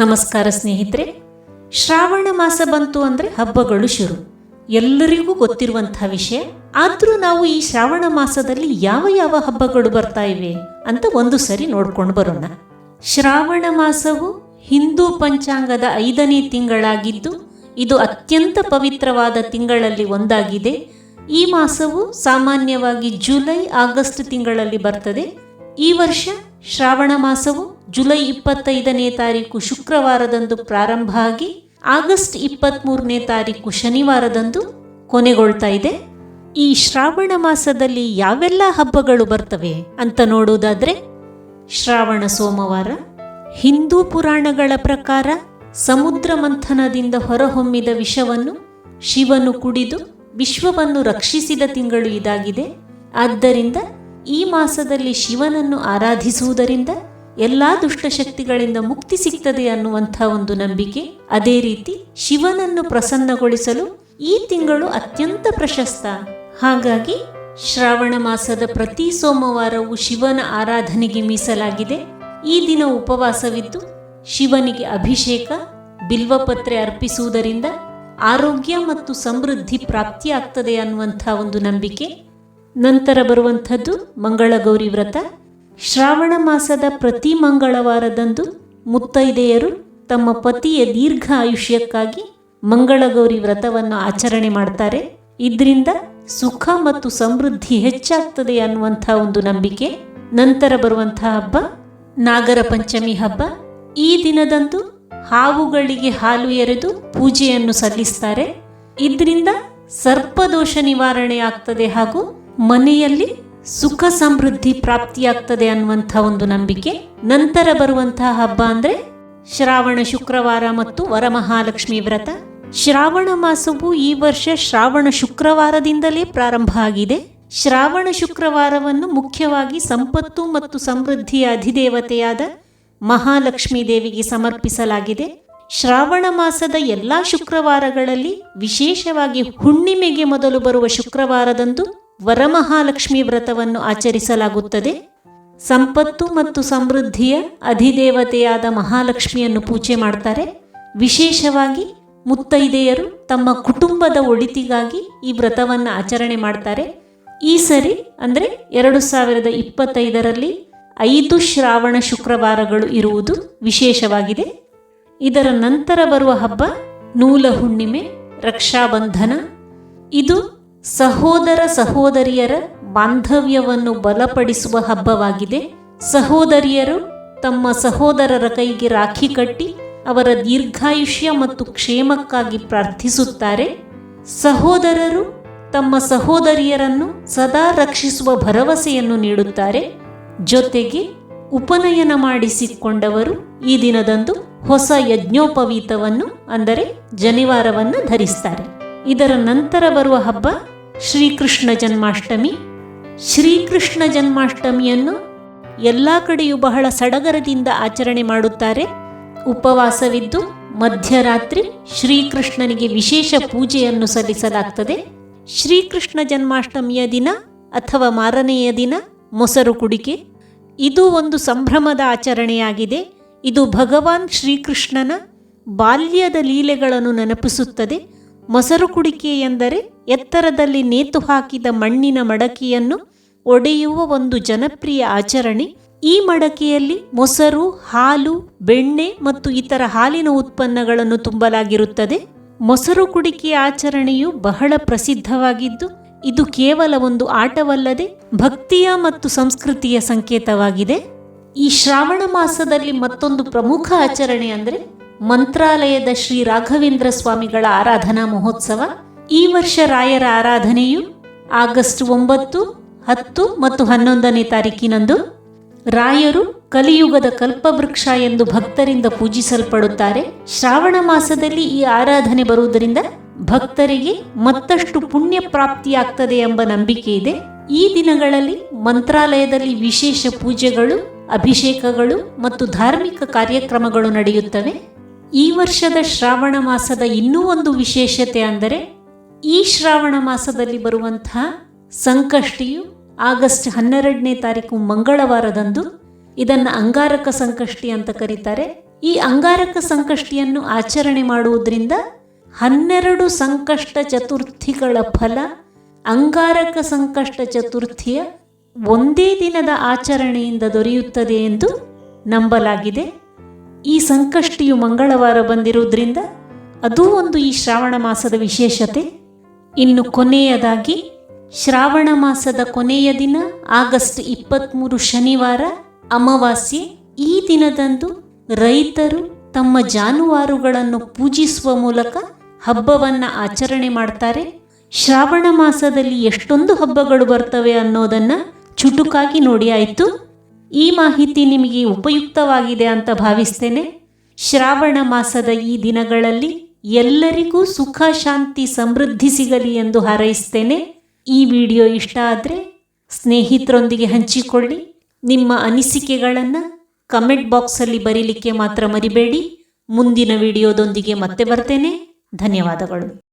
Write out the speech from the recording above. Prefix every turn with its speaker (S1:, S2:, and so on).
S1: ನಮಸ್ಕಾರ ಸ್ನೇಹಿತರೆ. ಶ್ರಾವಣ ಮಾಸ ಬಂತು ಅಂದರೆ ಹಬ್ಬಗಳು ಶುರು. ಎಲ್ಲರಿಗೂ ಗೊತ್ತಿರುವಂತಹ ವಿಷಯ, ಆದರೂ ನಾವು ಈ ಶ್ರಾವಣ ಮಾಸದಲ್ಲಿ ಯಾವ ಯಾವ ಹಬ್ಬಗಳು ಬರ್ತಾ ಇವೆ ಅಂತ ಒಂದು ಸರಿ ನೋಡ್ಕೊಂಡು ಬರೋಣ. ಶ್ರಾವಣ ಮಾಸವು ಹಿಂದೂ ಪಂಚಾಂಗದ ಐದನೇ ತಿಂಗಳಾಗಿದ್ದು, ಇದು ಅತ್ಯಂತ ಪವಿತ್ರವಾದ ತಿಂಗಳಲ್ಲಿ ಒಂದಾಗಿದೆ. ಈ ಮಾಸವು ಸಾಮಾನ್ಯವಾಗಿ ಜುಲೈ, ಆಗಸ್ಟ್ ತಿಂಗಳಲ್ಲಿ ಬರ್ತದೆ. ಈ ವರ್ಷ ಶ್ರಾವಣ ಮಾಸವು ಜುಲೈ ಇಪ್ಪತ್ತೈದನೇ ತಾರೀಕು ಶುಕ್ರವಾರದಂದು ಪ್ರಾರಂಭ ಆಗಿ ಆಗಸ್ಟ್ ಇಪ್ಪತ್ತ್ಮೂರನೇ ತಾರೀಕು ಶನಿವಾರದಂದು ಕೊನೆಗೊಳ್ತಾ ಇದೆ. ಈ ಶ್ರಾವಣ ಮಾಸದಲ್ಲಿ ಯಾವೆಲ್ಲ ಹಬ್ಬಗಳು ಬರ್ತವೆ ಅಂತ ನೋಡುವುದಾದ್ರೆ ಶ್ರಾವಣ ಸೋಮವಾರ, ಹಿಂದೂ ಪುರಾಣಗಳ ಪ್ರಕಾರ ಸಮುದ್ರ ಮಂಥನದಿಂದ ಹೊರಹೊಮ್ಮಿದ ವಿಷವನ್ನು ಶಿವನು ಕುಡಿದು ವಿಶ್ವವನ್ನು ರಕ್ಷಿಸಿದ ತಿಂಗಳು ಇದಾಗಿದೆ. ಆದ್ದರಿಂದ ಈ ಮಾಸದಲ್ಲಿ ಶಿವನನ್ನು ಆರಾಧಿಸುವುದರಿಂದ ಎಲ್ಲಾ ದುಷ್ಟಶಕ್ತಿಗಳಿಂದ ಮುಕ್ತಿ ಸಿಗ್ತದೆ ಅನ್ನುವಂಥ ಒಂದು ನಂಬಿಕೆ. ಅದೇ ರೀತಿ ಶಿವನನ್ನು ಪ್ರಸನ್ನಗೊಳಿಸಲು ಈ ತಿಂಗಳು ಅತ್ಯಂತ ಪ್ರಶಸ್ತ. ಹಾಗಾಗಿ ಶ್ರಾವಣ ಮಾಸದ ಪ್ರತಿ ಸೋಮವಾರವೂ ಶಿವನ ಆರಾಧನೆಗೆ ಮೀಸಲಾಗಿದೆ. ಈ ದಿನ ಉಪವಾಸವಿದ್ದು ಶಿವನಿಗೆ ಅಭಿಷೇಕ, ಬಿಲ್ವಪತ್ರೆ ಅರ್ಪಿಸುವುದರಿಂದ ಆರೋಗ್ಯ ಮತ್ತು ಸಮೃದ್ಧಿ ಪ್ರಾಪ್ತಿಯಾಗ್ತದೆ ಅನ್ನುವಂಥ ಒಂದು ನಂಬಿಕೆ. ನಂತರ ಬರುವಂಥದ್ದು ಮಂಗಳಗೌರಿ ವ್ರತ. ಶ್ರಾವಣ ಮಾಸದ ಪ್ರತಿ ಮಂಗಳವಾರದಂದು ಮುತ್ತೈದೆಯರು ತಮ್ಮ ಪತಿಯ ದೀರ್ಘ ಆಯುಷ್ಯಕ್ಕಾಗಿ ಮಂಗಳಗೌರಿ ವ್ರತವನ್ನು ಆಚರಣೆ ಮಾಡ್ತಾರೆ. ಇದರಿಂದ ಸುಖ ಮತ್ತು ಸಮೃದ್ಧಿ ಹೆಚ್ಚಾಗ್ತದೆ ಅನ್ನುವಂಥ ಒಂದು ನಂಬಿಕೆ. ನಂತರ ಬರುವಂಥ ಹಬ್ಬ, ನಾಗರ ಪಂಚಮಿ ಹಬ್ಬ. ಈ ದಿನದಂದು ಹಾವುಗಳಿಗೆ ಹಾಲು ಎರೆದು ಪೂಜೆಯನ್ನು ಸಲ್ಲಿಸ್ತಾರೆ. ಇದರಿಂದ ಸರ್ಪದೋಷ ನಿವಾರಣೆ ಆಗ್ತದೆ ಹಾಗೂ ಮನೆಯಲ್ಲಿ ಸುಖ ಸಮೃದ್ಧಿ ಪ್ರಾಪ್ತಿಯಾಗ್ತದೆ ಅನ್ನುವಂಥ ಒಂದು ನಂಬಿಕೆ. ನಂತರ ಬರುವಂತಹ ಹಬ್ಬ ಅಂದ್ರೆ ಶ್ರಾವಣ, ಶುಕ್ರವಾರ ಮತ್ತು ವರಮಹಾಲಕ್ಷ್ಮಿ ವ್ರತ. ಶ್ರಾವಣ ಮಾಸವು ಈ ವರ್ಷ ಶ್ರಾವಣ ಶುಕ್ರವಾರದಿಂದಲೇ ಪ್ರಾರಂಭ ಆಗಿದೆ. ಶ್ರಾವಣ ಶುಕ್ರವಾರವನ್ನು ಮುಖ್ಯವಾಗಿ ಸಂಪತ್ತು ಮತ್ತು ಸಮೃದ್ಧಿಯ ಅಧಿದೇವತೆಯಾದ ಮಹಾಲಕ್ಷ್ಮೀ ದೇವಿಗೆ ಸಮರ್ಪಿಸಲಾಗಿದೆ. ಶ್ರಾವಣ ಮಾಸದ ಎಲ್ಲಾ ಶುಕ್ರವಾರಗಳಲ್ಲಿ ವಿಶೇಷವಾಗಿ ಹುಣ್ಣಿಮೆಗೆ ಮೊದಲು ಬರುವ ಶುಕ್ರವಾರದಂದು ವರಮಹಾಲಕ್ಷ್ಮಿ ವ್ರತವನ್ನು ಆಚರಿಸಲಾಗುತ್ತದೆ. ಸಂಪತ್ತು ಮತ್ತು ಸಮೃದ್ಧಿಯ ಅಧಿದೇವತೆಯಾದ ಮಹಾಲಕ್ಷ್ಮಿಯನ್ನು ಪೂಜೆ ಮಾಡ್ತಾರೆ. ವಿಶೇಷವಾಗಿ ಮುತ್ತೈದೆಯರು ತಮ್ಮ ಕುಟುಂಬದ ಒಳಿತಿಗಾಗಿ ಈ ವ್ರತವನ್ನು ಆಚರಣೆ ಮಾಡ್ತಾರೆ. ಈ ಸರಿ ಅಂದರೆ ಎರಡು ಸಾವಿರದ ಇಪ್ಪತ್ತೈದರಲ್ಲಿ ಐದು ಶ್ರಾವಣ ಶುಕ್ರವಾರಗಳು ಇರುವುದು ವಿಶೇಷವಾಗಿದೆ. ಇದರ ನಂತರ ಬರುವ ಹಬ್ಬ ನೂಲ ಹುಣ್ಣಿಮೆ, ರಕ್ಷಾಬಂಧನ. ಇದು ಸಹೋದರ ಸಹೋದರಿಯರ ಬಾಂಧವ್ಯವನ್ನು ಬಲಪಡಿಸುವ ಹಬ್ಬವಾಗಿದೆ. ಸಹೋದರಿಯರು ತಮ್ಮ ಸಹೋದರರ ಕೈಗೆ ರಾಖಿ ಕಟ್ಟಿ ಅವರ ದೀರ್ಘಾಯುಷ್ಯ ಮತ್ತು ಕ್ಷೇಮಕ್ಕಾಗಿ ಪ್ರಾರ್ಥಿಸುತ್ತಾರೆ. ಸಹೋದರರು ತಮ್ಮ ಸಹೋದರಿಯರನ್ನು ಸದಾ ರಕ್ಷಿಸುವ ಭರವಸೆಯನ್ನು ನೀಡುತ್ತಾರೆ. ಜೊತೆಗೆ ಉಪನಯನ ಮಾಡಿಸಿಕೊಂಡವರು ಈ ದಿನದಂದು ಹೊಸ ಯಜ್ಞೋಪವೀತವನ್ನು ಅಂದರೆ ಜನಿವಾರವನ್ನು ಧರಿಸ್ತಾರೆ. ಇದರ ನಂತರ ಬರುವ ಹಬ್ಬ ಶ್ರೀಕೃಷ್ಣ ಜನ್ಮಾಷ್ಟಮಿ. ಶ್ರೀಕೃಷ್ಣ ಜನ್ಮಾಷ್ಟಮಿಯನ್ನು ಎಲ್ಲ ಕಡೆಯೂ ಬಹಳ ಸಡಗರದಿಂದ ಆಚರಣೆ ಮಾಡುತ್ತಾರೆ. ಉಪವಾಸವಿದ್ದು ಮಧ್ಯರಾತ್ರಿ ಶ್ರೀಕೃಷ್ಣನಿಗೆ ವಿಶೇಷ ಪೂಜೆಯನ್ನು ಸಲ್ಲಿಸಲಾಗ್ತದೆ. ಶ್ರೀಕೃಷ್ಣ ಜನ್ಮಾಷ್ಟಮಿಯ ದಿನ ಅಥವಾ ಮಾರನೆಯ ದಿನ ಮೊಸರು ಕುಡಿಕೆ. ಇದು ಒಂದು ಸಂಭ್ರಮದ ಆಚರಣೆಯಾಗಿದೆ. ಇದು ಭಗವಾನ್ ಶ್ರೀಕೃಷ್ಣನ ಬಾಲ್ಯದ ಲೀಲೆಗಳನ್ನು ನೆನಪಿಸುತ್ತದೆ. ಮೊಸರು ಕುಡಿಕೆ ಎಂದರೆ ಎತ್ತರದಲ್ಲಿ ನೇತು ಹಾಕಿದ ಮಣ್ಣಿನ ಮಡಕೆಯನ್ನು ಒಡೆಯುವ ಒಂದು ಜನಪ್ರಿಯ ಆಚರಣೆ. ಈ ಮಡಕೆಯಲ್ಲಿ ಮೊಸರು, ಹಾಲು, ಬೆಣ್ಣೆ ಮತ್ತು ಇತರ ಹಾಲಿನ ಉತ್ಪನ್ನಗಳನ್ನು ತುಂಬಲಾಗಿರುತ್ತದೆ. ಮೊಸರು ಕುಡಿಕೆ ಆಚರಣೆಯು ಬಹಳ ಪ್ರಸಿದ್ಧವಾಗಿದ್ದು, ಇದು ಕೇವಲ ಒಂದು ಆಟವಲ್ಲದೆ ಭಕ್ತಿಯ ಮತ್ತು ಸಂಸ್ಕೃತಿಯ ಸಂಕೇತವಾಗಿದೆ. ಈ ಶ್ರಾವಣ ಮಾಸದಲ್ಲಿ ಮತ್ತೊಂದು ಪ್ರಮುಖ ಆಚರಣೆ ಅಂದರೆ ಮಂತ್ರಾಲಯದ ಶ್ರೀ ರಾಘವೇಂದ್ರ ಸ್ವಾಮಿಗಳ ಆರಾಧನಾ ಮಹೋತ್ಸವ ಈ ವರ್ಷ ರಾಯರ ಆರಾಧನೆಯು ಆಗಸ್ಟ್ ಒಂಬತ್ತು, ಹತ್ತು ಮತ್ತು ಹನ್ನೊಂದನೇ ತಾರೀಕಿನಂದು ರಾಯರು ಕಲಿಯುಗದ ಕಲ್ಪವೃಕ್ಷ ಎಂದು ಭಕ್ತರಿಂದ ಪೂಜಿಸಲ್ಪಡುತ್ತಾರೆ. ಶ್ರಾವಣ ಮಾಸದಲ್ಲಿ ಈ ಆರಾಧನೆ ಬರುವುದರಿಂದ ಭಕ್ತರಿಗೆ ಮತ್ತಷ್ಟು ಪುಣ್ಯ ಪ್ರಾಪ್ತಿಯಾಗ್ತದೆ ಎಂಬ ನಂಬಿಕೆ ಇದೆ. ಈ ದಿನಗಳಲ್ಲಿ ಮಂತ್ರಾಲಯದಲ್ಲಿ ವಿಶೇಷ ಪೂಜೆಗಳು, ಅಭಿಷೇಕಗಳು ಮತ್ತು ಧಾರ್ಮಿಕ ಕಾರ್ಯಕ್ರಮಗಳು ನಡೆಯುತ್ತವೆ. ಈ ವರ್ಷದ ಶ್ರಾವಣ ಮಾಸದ ಇನ್ನೂ ಒಂದು ವಿಶೇಷತೆ ಅಂದರೆ ಈ ಶ್ರಾವಣ ಮಾಸದಲ್ಲಿ ಬರುವಂತಹ ಸಂಕಷ್ಟಿಯು ಆಗಸ್ಟ್ ಹನ್ನೆರಡನೇ ತಾರೀಕು ಮಂಗಳವಾರದಂದು ಇದನ್ನು ಅಂಗಾರಕ ಸಂಕಷ್ಟಿ ಅಂತ ಕರೀತಾರೆ. ಈ ಅಂಗಾರಕ ಸಂಕಷ್ಟಿಯನ್ನು ಆಚರಣೆ ಮಾಡುವುದರಿಂದ ಹನ್ನೆರಡು ಸಂಕಷ್ಟ ಚತುರ್ಥಿಗಳ ಫಲ, ಅಂಗಾರಕ ಸಂಕಷ್ಟ ಚತುರ್ಥಿಯ ಒಂದೇ ದಿನದ ಆಚರಣೆಯಿಂದ ದೊರೆಯುತ್ತದೆ ಎಂದು ನಂಬಲಾಗಿದೆ. ಈ ಸಂಕಷ್ಟಿಯು ಮಂಗಳವಾರ ಬಂದಿರುವುದರಿಂದ ಅದೂ ಒಂದು ಈ ಶ್ರಾವಣ ಮಾಸದ ವಿಶೇಷತೆ. ಇನ್ನು ಕೊನೆಯದಾಗಿ ಶ್ರಾವಣ ಮಾಸದ ಕೊನೆಯ ದಿನ ಆಗಸ್ಟ್ ಇಪ್ಪತ್ತ್ಮೂರು ಶನಿವಾರ ಅಮಾವಾಸ್ಯೆ. ಈ ದಿನದಂದು ರೈತರು ತಮ್ಮ ಜಾನುವಾರುಗಳನ್ನು ಪೂಜಿಸುವ ಮೂಲಕ ಹಬ್ಬವನ್ನು ಆಚರಣೆ ಮಾಡ್ತಾರೆ. ಶ್ರಾವಣ ಮಾಸದಲ್ಲಿ ಎಷ್ಟೊಂದು ಹಬ್ಬಗಳು ಬರ್ತವೆ ಅನ್ನೋದನ್ನ ಚುಟುಕಾಗಿ ನೋಡಿ ಆಯಿತು. ಈ ಮಾಹಿತಿ ನಿಮಗೆ ಉಪಯುಕ್ತವಾಗಿದೆ ಅಂತ ಭಾವಿಸ್ತೇನೆ. ಶ್ರಾವಣ ಮಾಸದ ಈ ದಿನಗಳಲ್ಲಿ ಎಲ್ಲರಿಗೂ ಸುಖ, ಶಾಂತಿ ಸಮೃದ್ಧಿ ಸಿಗಲಿ ಎಂದು ಹಾರೈಸ್ತೇನೆ. ಈ ವಿಡಿಯೋ ಇಷ್ಟ ಆದರೆ ಸ್ನೇಹಿತರೊಂದಿಗೆ ಹಂಚಿಕೊಳ್ಳಿ. ನಿಮ್ಮ ಅನಿಸಿಕೆಗಳನ್ನು ಕಮೆಂಟ್ ಬಾಕ್ಸಲ್ಲಿ ಬರೀಲಿಕ್ಕೆ ಮಾತ್ರ ಮರಿಬೇಡಿ. ಮುಂದಿನ ವಿಡಿಯೋದೊಂದಿಗೆ ಮತ್ತೆ ಬರ್ತೇನೆ. ಧನ್ಯವಾದಗಳು.